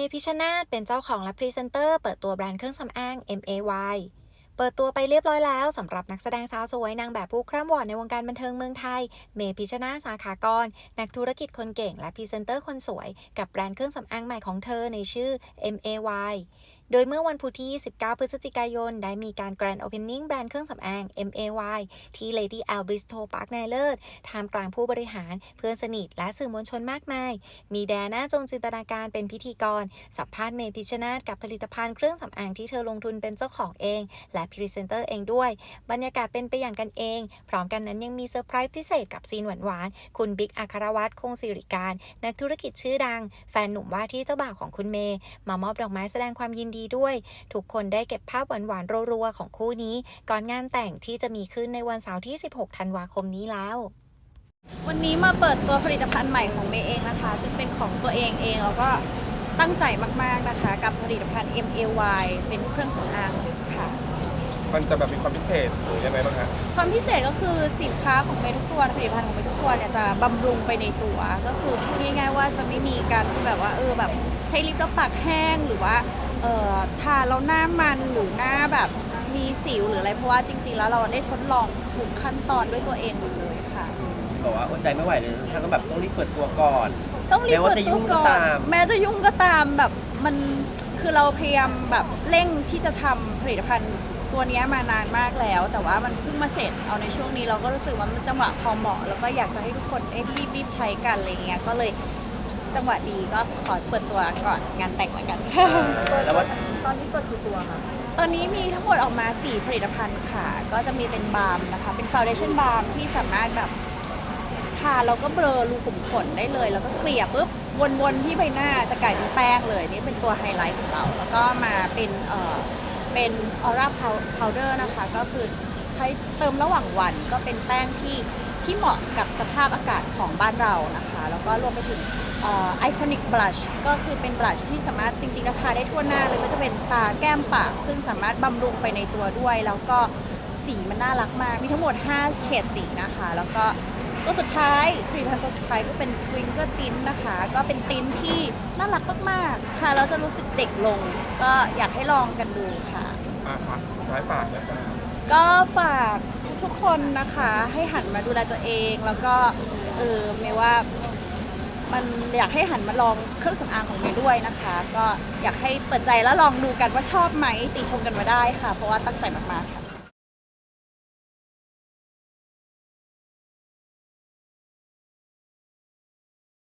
เมพิชนาธเป็นเจ้าของและพรีเซนเตอร์เปิดตัวแบรนด์เครื่องสำอาง MAY เปิดตัวไปเรียบร้อยแล้วสำหรับนักแสดงสาวสวยนางแบบผู้คร่ำวอดในวงการบันเทิงเมืองไทย เมพิชนาสาขากร นักธุรกิจคนเก่งและพรีเซนเตอร์คนสวย กับแบรนด์เครื่องสำอางใหม่ของเธอในชื่อ MAY โดยเมื่อวันพุธที่ 29 พฤศจิกายน ได้มีการ Grand Opening แบรนด์เครื่องสำอาง MAY ที่ Lady a l b r i s t o Park ในเลิศทามกลางผู้บริหาร เพื่อนสนิท และสื่อมวลชนมากมาย มีแดน่าจงจินตนาการเป็นพิธีกร สัมภาษณ์เมย์พิชนาธกับผลิตภัณฑ์เครื่องสำอางที่เธอลงทุนเป็นเจ้าของเอง และพรีเซนเตอร์เองด้วย บรรยากาศเป็นไปอย่างกันเอง พร้อมกันนั้นยังมีเซอร์ไพรส์พิเศษกับซีนหวานๆคุณบิ๊กอัครวัตรคงสิริการ นักธุรกิจชื่อดัง แฟนหนุ่มว่าที่เจ้าบ่าวของคุณเมย์มามอบดอกไม้แสดงความยินดีด้วย ทุกคนได้เก็บภาพหวานๆรัวๆของคู่นี้ ก่อนงานแต่งที่จะมีขึ้นในวันเสาร์ที่ 16 ธันวาคมนี้แล้ว วันนี้มาเปิดตัวผลิตภัณฑ์ใหม่ของเมย์เองนะคะ ซึ่งเป็นของตัวเองเองแล้วก็ตั้งใจมากๆนะคะ กับผลิตภัณฑ์ MAY เป็นเครื่องสำอางค่ะมันจะแบบมีความพิเศษหรือยังไงบ้างฮะความพิเศษก็คือสินค้าของเมย์ทุกตัวผลิตภัณฑ์ของเมย์ทุกตัวเนี่ยจะบำรุงไปในตัว ก็คือพูดง่ายๆว่าจะไม่มีการที่แบบว่าเออแบบใช้ลิปแล้วปากแห้งหรือว่า เอ่อทาแล้วหน้ามันหรือหน้าแบบมีสิวหรืออะไรเพราะว่าจริง ๆ แล้วเราได้ทดลองทุกขั้นตอนด้วยตัวเองหมดเลยค่ะ บอกว่าอดใจไม่ไหวเลยถ้าต้องแบบต้องรีบเปิดตัวก่อน ต้องรีบแม้ว่าเปิดจะตัยุ่วงก็ก่อนตามแม้จะยุ่งก็ตามแบบมันคือเราพยายามแบบเร่งที่จะทำผลิตภัณฑ์ตัวเนี้ยมานานมากแล้ว แต่ว่ามันเพิ่งมาเสร็จเอาในช่วงนี้เราก็รู้สึกว่ามันจังหวะพอเหมาะแล้วก็อยากจะให้ทุกคนเอ้รีบรีบๆใช้กันอะไรเงี้ยก็เลย จังหวะดีก็ขอเปิดตัวก่อนงานแต่งแล้วกันแล้วว่าตอนนี้เปิดกี่ตัวคะตอนนี้มีทั้งหมดออกมา 4 ผลิตภัณฑ์ค่ะ ก็จะมีเป็นบาล์มนะคะ เป็นฟาวเดชั่นบาล์มที่สามารถแบบทาแล้วก็เบลอรูขุมขนได้เลย แล้วก็เกลี่ยปุ๊บวนๆที่ใบหน้าจะกลายเป็นแป้งเลยนี่เป็นตัวไฮไลท์ของเรา แล้วก็มาเป็นเอ่อเป็นออร่าพาวเดอร์นะคะ ก็คือใช้เติมระหว่างวันก็เป็นแป้งที่ ที่เหมาะกับสภาพอากาศของบ้านเรานะคะ แล้วก็รวมไปถึงไอคอนิกบลัชก็คือเป็นบลัชที่สามารถจริงๆแล้วทาได้ทั่วหน้าเลยไม่ว่าจะเป็นตาแก้มปาก ซึ่งสามารถบำรุงไปในตัวด้วย แล้วก็สีมันน่ารักมาก มีทั้งหมด 5 เฉดสีนะคะ แล้วก็ตัวสุดท้ายผลิตภัณฑ์ตัวสุดท้ายก็เป็นทวิงเกอร์ตินนะคะ ก็เป็นตินที่น่ารักมากๆ ค่ะแล้วจะรู้สึกเด็กลง ก็อยากให้ลองกันดูค่ะอ่าฝากสุดท้ายฝากนะครับก็ฝาก ทุกคนนะคะให้หันมาดูแลตัวเองแล้วก็เออไม่ว่ามันอยากให้หันมาลองเครื่องสำอางของเมย์ด้วยนะคะ ก็อยากให้เปิดใจแล้วลองดูกันว่าชอบไหมติชมกันมาได้ค่ะ เพราะว่าตั้งใจมากๆค่ะ